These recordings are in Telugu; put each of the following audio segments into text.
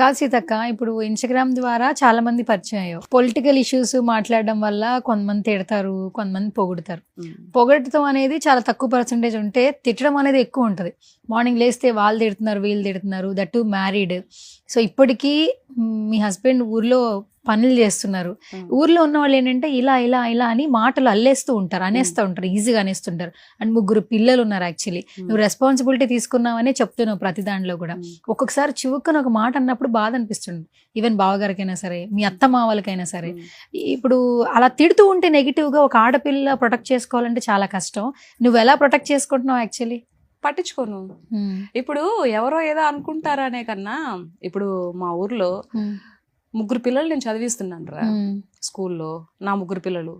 కాదు సీతక్క ఇప్పుడు ఇన్స్టాగ్రామ్ ద్వారా చాలా మంది పరిచయం అయ్యావు పొలిటికల్ ఇష్యూస్ మాట్లాడడం వల్ల కొంతమంది తిడతారు కొంతమంది పొగుడుతారు. పొగడటం అనేది చాలా తక్కువ పర్సంటేజ్ ఉంటే తిట్టడం అనేది ఎక్కువ ఉంటుంది. మార్నింగ్ లేస్తే వాళ్ళు తిడుతున్నారు వీళ్ళు తిడుతున్నారు దట్ టు మ్యారీడ్ సో ఇప్పటికీ మ్, హస్బెండ్ ఊర్లో పనులు చేస్తున్నారు. ఊర్లో ఉన్న వాళ్ళు ఏంటంటే ఇలా ఇలా ఇలా అని మాటలు అల్లేస్తూ ఉంటారు అనేస్తూ ఉంటారు ఈజీగా అనేస్తుంటారు అండ్ ముగ్గురు పిల్లలు ఉన్నారు యాక్చువల్లీ. నువ్వు రెస్పాన్సిబిలిటీ తీసుకున్నావనే చెప్తున్నావు ప్రతి దాంట్లో కూడా. ఒక్కొక్కసారి చివుక్కున ఒక మాట అన్నప్పుడు బాధ అనిపిస్తుంది. ఈవెన్ బావగారికైనా సరే మీ అత్త మావలకైనా సరే. ఇప్పుడు అలా తిడుతూ ఉంటే నెగిటివ్గా ఒక ఆడపిల్ల ప్రొటెక్ట్ చేసుకోవాలంటే చాలా కష్టం. నువ్వు ఎలా ప్రొటెక్ట్ చేసుకుంటున్నావు యాక్చువల్లీ? పట్టించుకోను. ఇప్పుడు ఎవరో ఏదో అనుకుంటారనే కన్నా ఇప్పుడు మా ఊర్లో ముగ్గురు పిల్లలు నేను చదివిస్తున్నాను రా స్కూల్లో నా ముగ్గురు పిల్లలు.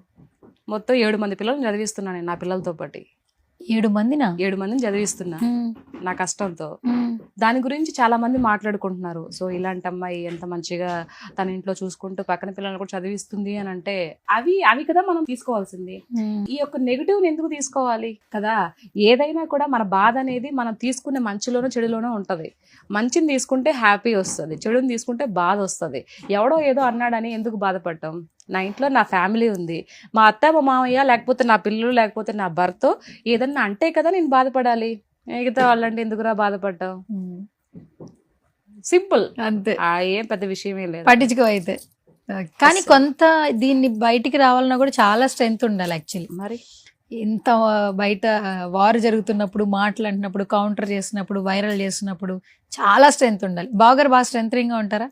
మొత్తం ఏడు మంది పిల్లలు చదివిస్తున్నాను నేను నా పిల్లలతో పాటు. ఏడు మందినా? ఏడు మందిని చదివిస్తున్నా. నా కష్టంతో. దాని గురించి చాలా మంది మాట్లాడుకుంటున్నారు. సో ఇలాంటి అమ్మాయి ఎంత మంచిగా తన ఇంట్లో చూసుకుంటూ పక్కన పిల్లల్ని కూడా చదివిస్తుంది అని అంటే అవి అవి కదా మనం తీసుకోవాల్సింది. ఈ యొక్క నెగిటివ్ ఎందుకు తీసుకోవాలి కదా? ఏదైనా కూడా మన బాధ అనేది మనం తీసుకునే మంచిలోనో చెడులోనో ఉంటది. మంచిని తీసుకుంటే హ్యాపీ వస్తుంది చెడుని తీసుకుంటే బాధ వస్తుంది. ఎవడో ఏదో అన్నాడని ఎందుకు బాధపడటం నా ఇంట్లో నా ఫ్యామిలీ ఉంది. మా అత్త మా మామయ్య లేకపోతే నా పిల్లలు లేకపోతే నా భర్త ఏదన్నా అంటే కదా నేను బాధపడాలి. మిగతా వాళ్ళంటే ఎందుకురా బాధపడటం మ్మ్. సింపుల్. అంతే. ఆ ఏం పెద్ద విషయమే లేదు. పట్టించుకో అయితే కానీ కొంత దీన్ని బయటికి రావాలన్నా కూడా చాలా స్ట్రెంగ్త్ ఉండాలి యాక్చువల్లీ మరి? ఇంత బయట వార్ జరుగుతున్నప్పుడు మాట్లాడినప్పుడు కౌంటర్ చేసినప్పుడు వైరల్ చేసినప్పుడు చాలా స్ట్రెంగ్త్ ఉండాలి. బాగారు బాగా స్ట్రెంగ్గా ఉంటారా?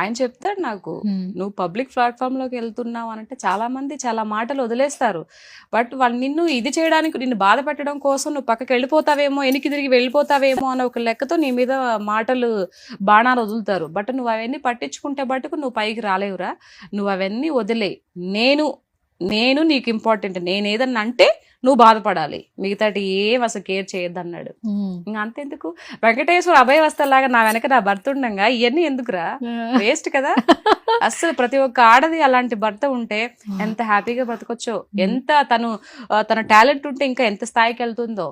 ఆయన చెప్తాడు నాకు. నువ్వు పబ్లిక్ ప్లాట్ఫామ్లోకి వెళ్తున్నావు అని అంటే చాలా మంది చాలా మాటలు వదిలేస్తారు. బట్ వాళ్ళు నిన్ను ఇది చేయడానికి నిన్ను బాధ పెట్టడం కోసం నువ్వు పక్కకి వెళ్ళిపోతావేమో వెనక్కి తిరిగి వెళ్ళిపోతావేమో అనే ఒక లెక్కతో నీ మీద మాటలు బాణాలు వదులుతారు. బట్ నువ్వు అవన్నీ పట్టించుకుంటే బట్టుకు నువ్వు పైకి రాలేవురా. నువ్వు అవన్నీ వదిలే నేను నేను నీకు ఇంపార్టెంట్. నేను ఏదన్నా అంటే నువ్వు బాధపడాలి. మిగతాటి ఏం అసలు కేర్ చేయొద్దు అన్నాడు. ఇంకా అంతెందుకు? వెంకటేశ్వర అభయ వస్తలాగా నా వెనక నా భర్త ఉండంగా ఇవన్నీ ఎందుకురా? వేస్ట్ కదా. అస్సలు ప్రతి ఒక్క ఆడది అలాంటి భర్త ఉంటే ఎంత హ్యాపీగా బ్రతకొచ్చో? ఎంత తను తన టాలెంట్ ఉంటే ఇంకా ఎంత స్థాయికి వెళ్తుందో?